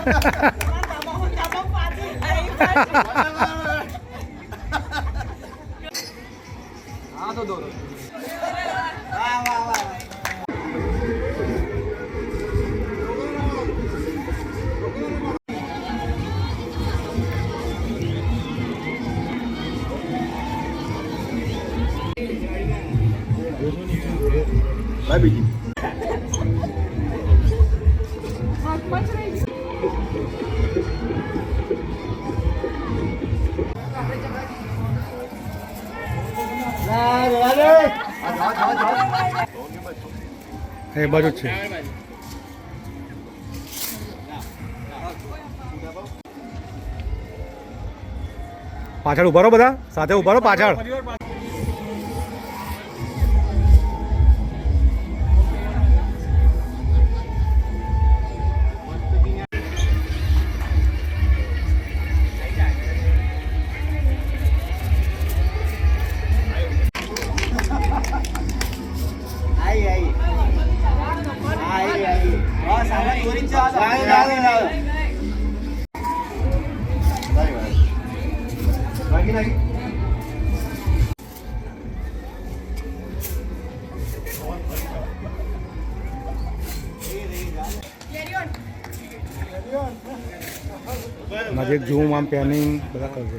હા તો એ બાજુ છે. પાછળ ઊભા રહો બધા. સાથે ઊભા રહો પાછળ. નજીક ઝૂમ આમ પેનિંગ બધા કરજે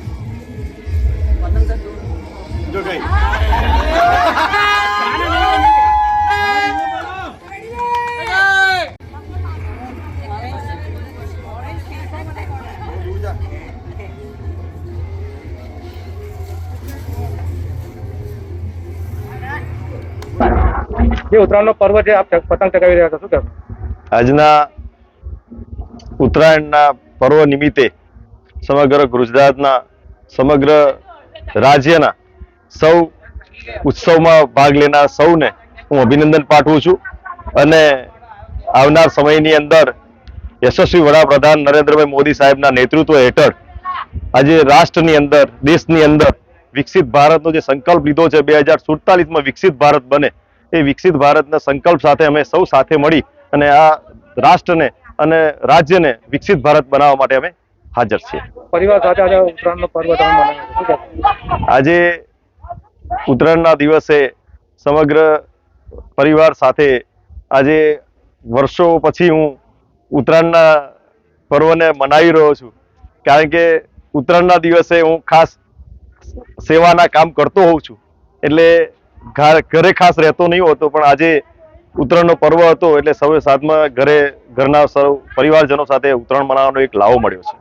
જે ઉત્તરાયણનો પર્વ છે આપ પતંગ ચગાવી રહ્યા છો, શું કહેશો? આજના ઉત્તરાયણના પર્વ નિમિત્તે સમગ્ર ગુજરાતના, સમગ્ર રાજ્યના સૌ ઉત્સવમાં ભાગ લેનાર સૌને હું અભિનંદન પાઠવું છું અને આવનાર સમયની અંદર યશસ્વી વડાપ્રધાન નરેન્દ્રભાઈ મોદી સાહેબના નેતૃત્વ હેઠળ આજે રાષ્ટ્રની અંદર, દેશની અંદર વિકસિત ભારતનો જે સંકલ્પ લીધો છે, બે હજાર સુડતાલીસમાં વિકસિત ભારત બને એ વિકસિત ભારતના સંકલ્પ સાથે અમે સૌ સાથે મળી અને આ રાષ્ટ્રને અને રાજ્યને વિકસિત ભારત બનાવવા માટે અમે હાજર છીએ. પરિવાર સાથે આજે ઉત્તરાયણનો પર્વ તમે આજે ઉત્તરાયણના દિવસે સમગ્ર પરિવાર સાથે આજે વર્ષો પછી હું ઉત્તરાયણના પર્વને મનાવી રહ્યો છું. કારણ કે ઉત્તરાયણના દિવસે હું ખાસ સેવાના કામ કરતો હોઉં છું. એટલે ઘર- ખાસ રહેતો નહીં હોતો, પણ આજે ઉત્તરાયણનો પર્વ હતો એટલે સૌએ સાથમાં ઘરે ઘરના સૌ પરિવારજનો સાથે ઉત્તરાયણ મનાવવાનો એક લાવો મળ્યો છે.